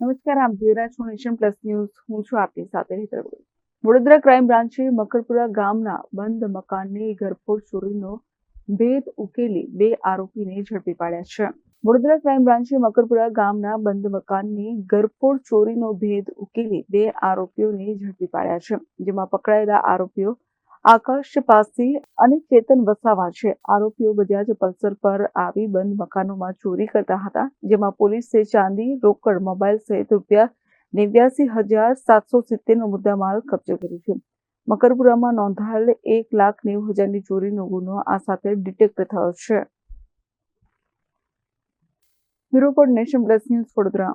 નમસ્કાર આપ જોઈ રહ્યા છો નેશન પ્લસ ન્યૂઝ. હું છું આપની સાથે હેતલ વડોદરા ક્રાઇમ બ્રાન્ચે મકરપુરા ગામના બંધ મકાનની ઘરફોડ ચોરીનો ભેદ ઉકેલી બે આરોપીને ઝડપી પાડ્યા છે. વડોદરા ક્રાઇમ બ્રાન્ચે મકરપુરા ગામના બંધ મકાનની ઘરફોડ ચોરીનો ભેદ ઉકેલી બે આરોપીઓને ઝડપી પાડ્યા છે, જેમાં પકડાયેલા આરોપીઓ આકાશ પાસી અને ચેતન વસાવા છે. આરોપીઓ બજાજ પલ્સર પર આવી બંધ મકાનોમાં ચોરી કરતા હતા, જેમાં પોલીસે ચાંદી, રોકડ, મોબાઈલ સહિત રૂપિયા નેવ્યાસી હજાર સાતસો સિત્તેરનો મુદ્દામાલ કબજે કર્યો છે. મકરપુરામાં નોંધાયેલ એક લાખ નેવું હજારની ચોરીનો ગુનો આ સાથે ડિટેક્ટ થયો છે. Bureau Nation Plus News Vadodara.